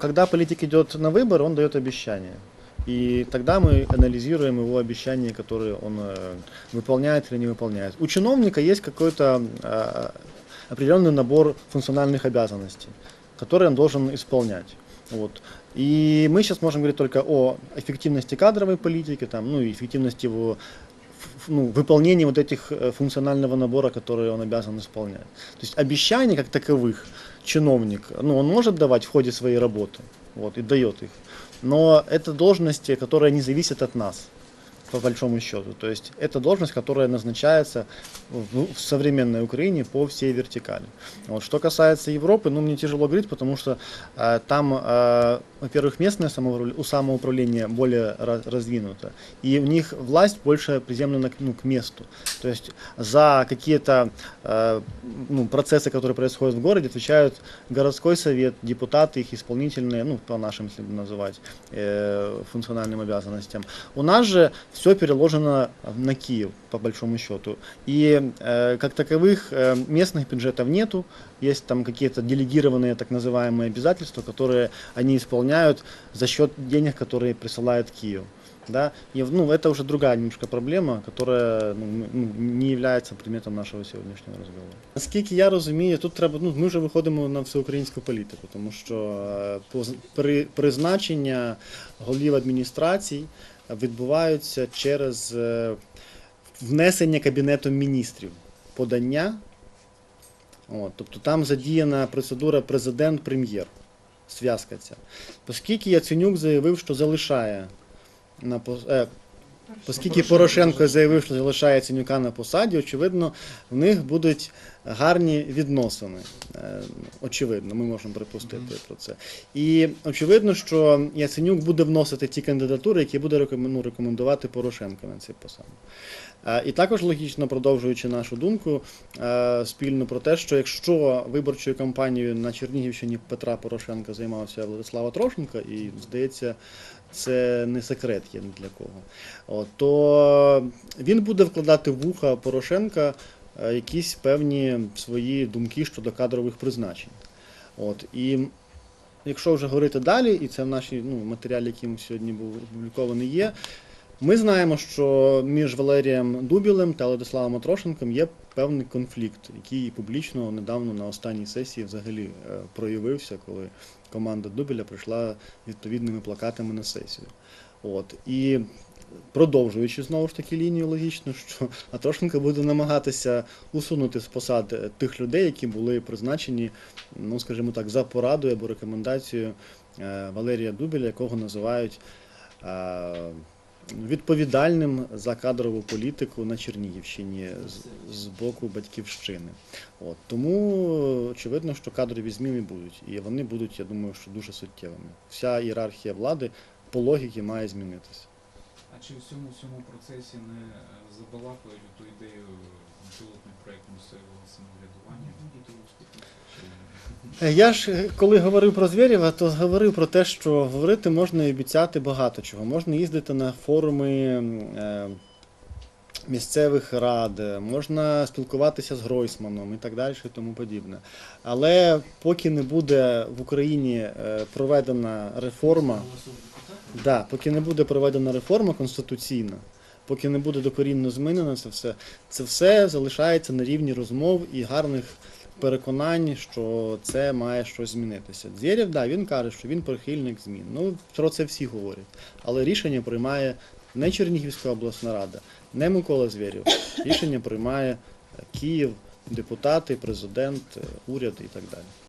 Когда политик идет на выборы, он дает обещания. И тогда мы анализируем его обещания, которые он э, выполняет или не выполняет. У чиновника есть какой-то э, определенный набор функциональных обязанностей, которые он должен исполнять. Вот. И мы сейчас можем говорить только о эффективности кадровой политики, там, ну и эффективности его ну, выполнения вот этих э, функционального набора, которые он обязан исполнять. То есть обещаний как таковых чиновник, ну, он может давать в ходе своей работы, вот, и дает их. Но это должности, которые не зависят от нас, По большому счету. То есть это должность, которая назначается в, в современной Украине по всей вертикали. Вот. Что касается Европы, ну, мне тяжело говорить, потому что э, там, э, во-первых, местное самоуправление, у самоуправления более раз- раздвинуто, и у них власть больше приземлена ну, к месту. То есть за какие-то э, ну, процессы, которые происходят в городе, отвечают городской совет, депутаты, их исполнительные, ну, по нашим, если бы называть, э, функциональным обязанностям. У нас же все переложено на Киев, по большому счету. И э, как таковых э, местных бюджетов нету, есть там какие-то делегированные так называемые обязательства, которые они исполняют за счет денег, которые присылает Киев. Да? И, ну, это уже другая немножко проблема, которая ну, м- ну, не является предметом нашого сьогоднішнього розговору. Наскільки я розумію, тут треба, ну, ми вже виходимо на всеукраїнську політику, тому що е, поз- при, призначення голів адміністрацій відбуваються через е, внесення Кабінетом міністрів подання. От, тобто там задіяна процедура президент-прем'єр. Зв'язка ця. Оскільки Яценюк заявив, що залишає на е, Оскільки Порошенко заявив, що залишає Яценюка на посаді, очевидно, в них будуть гарні відносини. Е, Очевидно, ми можемо припустити про це. І очевидно, що Яценюк буде вносити ті кандидатури, які буде ну, рекомендувати Порошенко на цю посаду. Е, І також логічно продовжуючи нашу думку е, спільну про те, що якщо виборчою кампанією на Чернігівщині Петра Порошенка займався Владислава Трошенка, і здається, це не секрет є для кого. От, то він буде вкладати в вуха Порошенка якісь певні свої думки щодо кадрових призначень. От, і якщо вже говорити далі, і це в нашій ну, матеріалі, який сьогодні був опублікований, є. Ми знаємо, що між Валерієм Дубілем та Владиславом Атрошенком є певний конфлікт, який публічно недавно на останній сесії взагалі е, проявився, коли команда Дубіля прийшла відповідними плакатами на сесію. От. І продовжуючи знову ж таки лінію логічно, що Атрошенко буде намагатися усунути з посад тих людей, які були призначені, ну скажімо так, за порадою або рекомендацією е, Валерія Дубіля, якого називають е, відповідальним за кадрову політику на Чернігівщині з, з боку батьківщини. От тому очевидно, що кадрові зміни будуть, і вони будуть, я думаю, що дуже суттєвими. Вся ієрархія влади по логіці має змінитися. А чи в цьому всьому процесі не е, забалакують ту ідею пілотний проєкт місцевого самоврядування? Діти успіху? Е, Я ж е, коли говорив про Звєрєва, то говорив про те, що говорити можна і обіцяти багато чого. Можна їздити на форуми е, місцевих рад, е, можна спілкуватися з Гройсманом і так далі, і тому подібне. Але поки не буде в Україні е, проведена реформа, да, поки не буде проведена реформа конституційна, поки не буде докорінно змінено це все, це все залишається на рівні розмов і гарних переконань, що це має щось змінитися. Дзєрєв, да, він каже, що він прихильник змін. Ну, про це всі говорять. Але рішення приймає не Чернігівська обласна рада, не Микола Звєрєв. Рішення приймає Київ, депутати, президент, е, уряд і так далі.